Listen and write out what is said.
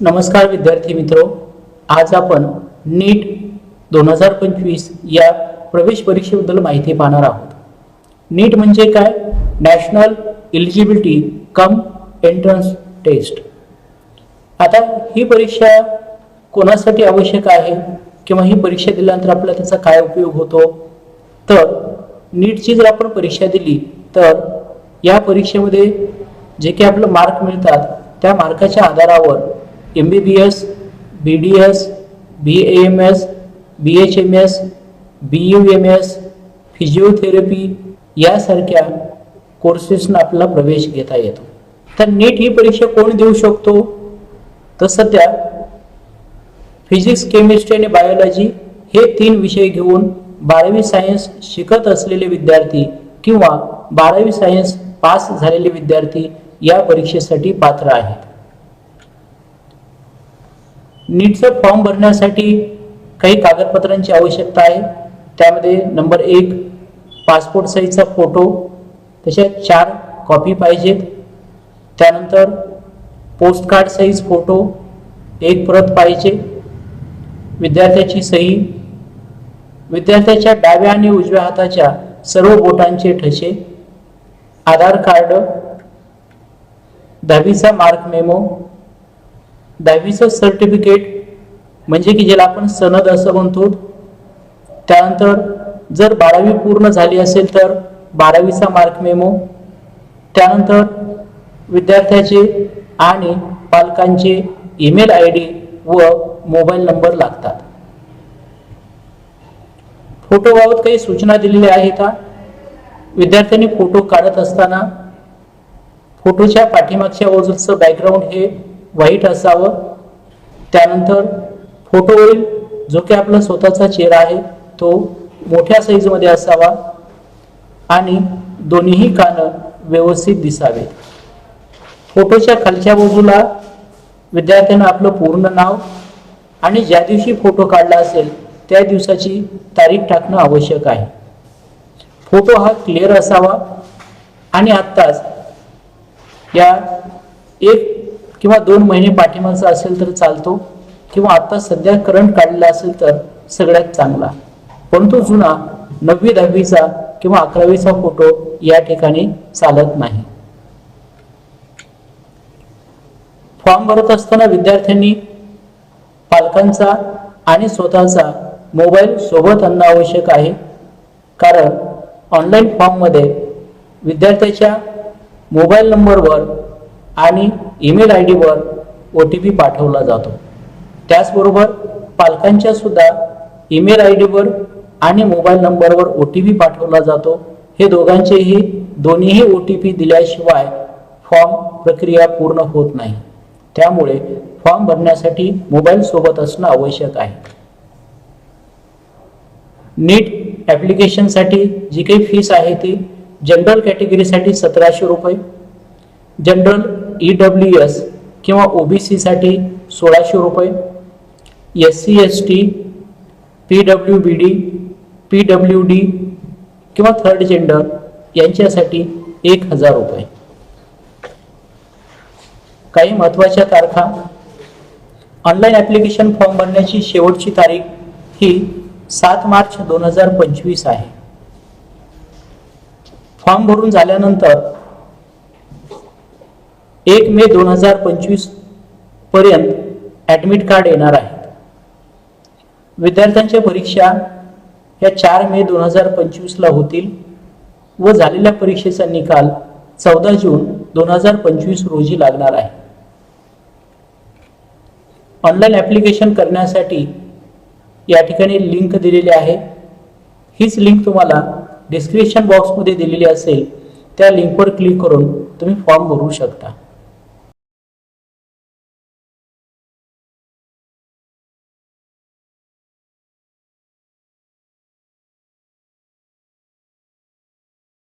नमस्कार विद्यार्थी मित्रो आज आपण नीट दोन हजार पंचवीस या प्रवेश परीक्षेबद्दल माहिती पाहणार आहोत. नीट म्हणजे काय? National eligibility cum entrance test आता ही परीक्षा कोणासाठी आवश्यक आहे किंवा ही परीक्षा दिल्यानंतर आपल्याला त्याचा काय उपयोग होतो? तर नीटची जर आपण परीक्षा दिली तर या परीक्षेमध्ये जे काही आपलं मार्क मिळतात त्या मार्काच्या आधारावर M B B S B D S B A M S B H M S B U M S physiotherapy यासारख्या कोर्सेसना आपला प्रवेश घेता येतो. तर नीट ही परीक्षा कोण देऊ शकतो? तर सध्या फिजिक्स केमिस्ट्री आणि बायोलॉजी हे तीन विषय घेऊन बारावी सायन्स शिकत असलेले विद्यार्थी किंवा बारावी सायन्स पास झालेले विद्यार्थी या परीक्षेसाठी पात्र आहेत. नीटचं फॉर्म भरण्यासाठी काही कागदपत्रांची आवश्यकता आहे. त्यामध्ये नंबर एक पासपोर्ट साईजचा फोटो त्याच्यात चार कॉपी पाहिजेत. त्यानंतर पोस्ट कार्ड साईज फोटो एक प्रत पाहिजे. विद्यार्थ्याची सही विद्यार्थ्याच्या डाव्या आणि उजव्या हाताच्या सर्व बोटांचे ठसे आधार कार्ड दहावीचा मार्क मेमो दहावीचं सर्टिफिकेट म्हणजे की ज्याला आपण सनद असं म्हणतो. त्यानंतर जर बारावी पूर्ण झाली असेल तर बारावीचा मार्क मेमो त्यानंतर विद्यार्थ्याचे आणि पालकांचे ईमेल आय डी व मोबाईल नंबर लागतात. फोटोबाबत काही सूचना दिलेल्या आहेत का? विद्यार्थ्यांनी फोटो काढत असताना फोटोच्या पाठीमागच्या बाजूचं बॅकग्राऊंड हे व्हाईट असावं. त्यानंतर फोटोवरील जो काही आपला स्वतःचा चेहरा आहे तो मोठ्या साईजमध्ये असावा आणि दोन्हीही कानं व्यवस्थित दिसावे. फोटोच्या खालच्या बाजूला विद्यार्थ्यांना आपलं पूर्ण नाव आणि ज्या दिवशी फोटो काढला असेल त्या दिवसाची तारीख टाकणं आवश्यक आहे. फोटो हा क्लिअर असावा आणि आत्ताच या एक किंवा दोन महिने पाठीमागचा असेल तर चालतो किंवा आता सध्या करंट काढलेला असेल तर सगळ्यात चांगला. परंतु जुना नववी दहावीचा किंवा अकरावीचा फोटो या ठिकाणी चालत नाही. फॉर्म भरत असताना विद्यार्थ्यांनी पालकांचा आणि स्वतःचा मोबाईल सोबत आणणं आवश्यक आहे. कारण ऑनलाईन फॉर्ममध्ये विद्यार्थ्याच्या मोबाईल नंबरवर आणि ईमेल आय डीवर ओ टी पी पाठवला जातो. त्याचबरोबर पालकांच्या सुद्धा ईमेल आय डीवर आणि मोबाईल नंबरवर ओ टी पी पाठवला जातो. हे दोघांचेही दोन्हीही ओ टी पी दिल्याशिवाय फॉर्म प्रक्रिया पूर्ण होत नाही. त्यामुळे फॉर्म भरण्यासाठी मोबाईल सोबत असणं आवश्यक आहे. नीट ॲप्लिकेशनसाठी जी काही फीस आहे ती जनरल कॅटेगरीसाठी सतराशे रुपये जनरल ई डब्ल्यू एस किंवा ओ बी सीसाठी सोळाशे रुपये S C S T P W B D P W D किंवा थर्ड जेंडर यांच्यासाठी एक हजार रुपये. काही महत्त्वाच्या तारखा. ऑनलाईन ॲप्लिकेशन फॉर्म भरण्याची शेवटची तारीख ही सात मार्च दोन हजार पंचवीस आहे. फॉर्म भरून झाल्यानंतर एक मे दोन हजार पंचवीसपर्यंत ॲडमिट कार्ड येणार आहे. विद्यार्थ्यांच्या परीक्षा या चार मे दोन हजार पंचवीसला होतील व झालेल्या परीक्षेचा निकाल चौदा जून दोन हजार पंचवीस रोजी लागणार आहे. ऑनलाईन ॲप्लिकेशन करण्यासाठी या ठिकाणी लिंक दिलेली आहे. हीच लिंक तुम्हाला डिस्क्रिप्शन बॉक्समध्ये दिलेली असेल त्या लिंकवर क्लिक करून तुम्ही फॉर्म भरू शकता.